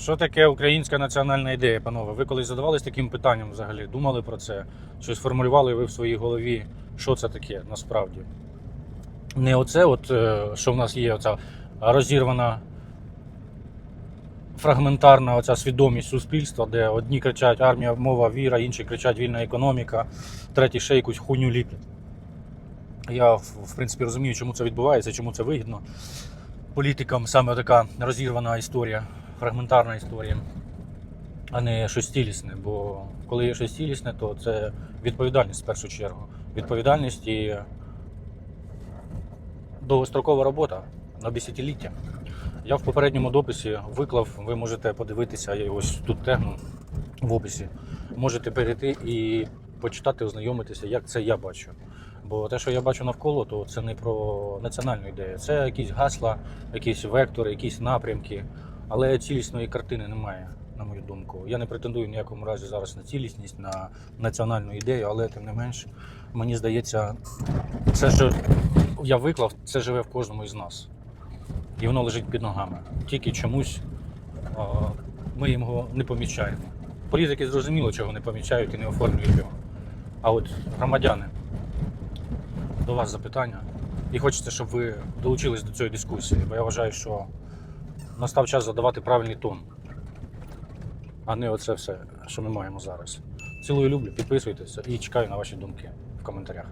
Що таке українська національна ідея, панове? Ви колись задавались таким питанням взагалі? Думали про це? Чи сформулювали ви в своїй голові, що це таке насправді? Не оце, от, е, що в нас є, оця розірвана фрагментарна оця свідомість суспільства, де одні кричать армія, мова, віра, інші кричать вільна економіка, треті ще якусь хуйню ліплять. Я, в принципі, розумію, чому це відбувається, чому це вигідно. Політикам саме така розірвана історія, фрагментарна історія, а не щось цілісне. Бо коли є щось цілісне, то це відповідальність в першу чергу. Відповідальність і довгострокова робота на десятиліття. Я в попередньому дописі виклав, ви можете подивитися, я ось тут тегну в описі. Можете перейти і почитати, ознайомитися, як це я бачу. Бо те, що я бачу навколо, то це не про національну ідею. Це якісь гасла, якісь вектори, якісь напрямки. Але цілісної картини немає, на мою думку. Я не претендую в ніякому разі зараз на цілісність, на національну ідею, але тим не менш, мені здається, це, що я виклав, це живе в кожному із нас. І воно лежить під ногами. Тільки чомусь а, ми його не помічаємо. Політики зрозуміло, чого не помічають і не оформлюють його. А от громадяни, до вас запитання. І хочеться, щоб ви долучились до цієї дискусії, бо я вважаю, що настав час задавати правильний тон, а не оце все, що ми маємо зараз. Цілую люблю, підписуйтесь і чекаю на ваші думки в коментарях.